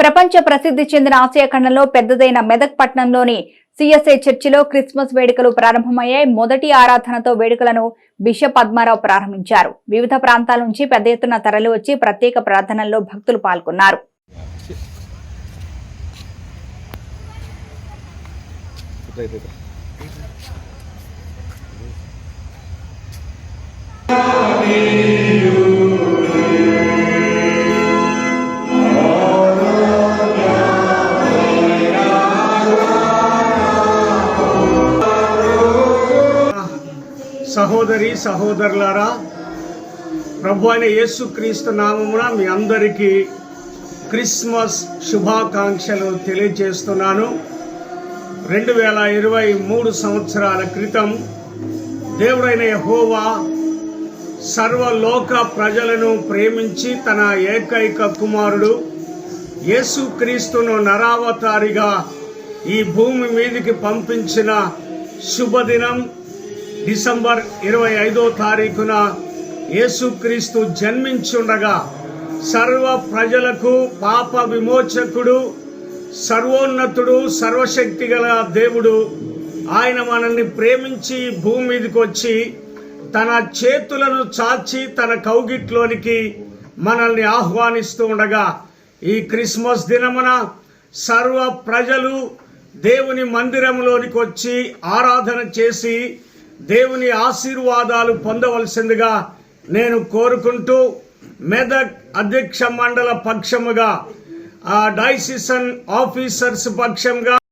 ప్రపంచ ప్రసిద్ధి చెందిన ఆసియా ఖండంలో పెద్దదైన మెదక్ పట్టణంలోని సిఎస్ఐ చర్చిలో క్రిస్మస్ వేడుకలు ప్రారంభమయ్యాయి. మొదటి ఆరాధనతో వేడుకలను బిషప్ పద్మారావు ప్రారంభించారు. వివిధ ప్రాంతాల నుంచి పెద్ద ఎత్తున తరలివచ్చి ప్రత్యేక ప్రార్థనల్లో భక్తులు పాల్గొన్నారు. సహోదరి సహోదరులారా ప్రభు అయిన యేసుక్రీస్తు నామమున మీ అందరికీ క్రిస్మస్ శుభాకాంక్షలు తెలియజేస్తున్నాను. రెండు వేల ఇరవై మూడు సంవత్సరాల క్రితం దేవుడైన యహోవా సర్వలోక ప్రజలను ప్రేమించి తన ఏకైక కుమారుడు యేసుక్రీస్తును నరావతారిగా ఈ భూమి మీదికి పంపించిన శుభదినం డిసెంబర్ ఇరవై ఐదో తారీఖున యేసుక్రీస్తు జన్మించుండగా సర్వ ప్రజలకు పాప విమోచకుడు సర్వోన్నతుడు సర్వశక్తి గల దేవుడు. ఆయన మనల్ని ప్రేమించి భూమి మీదకి వచ్చి తన చేతులను చాచి తన కౌగిట్లోనికి మనల్ని ఆహ్వానిస్తూ ఉండగా ఈ క్రిస్మస్ దినమున సర్వ ప్రజలు దేవుని మందిరంలోనికి వచ్చి ఆరాధన చేసి దేవుని ఆశీర్వాదాలు పొందవలసిందిగా నేను కోరుకుంటూ మెదక్ అధ్యక్ష మండల పక్షముగా డైసిషన్ డైసిసన్ ఆఫీసర్స్ పక్షంగా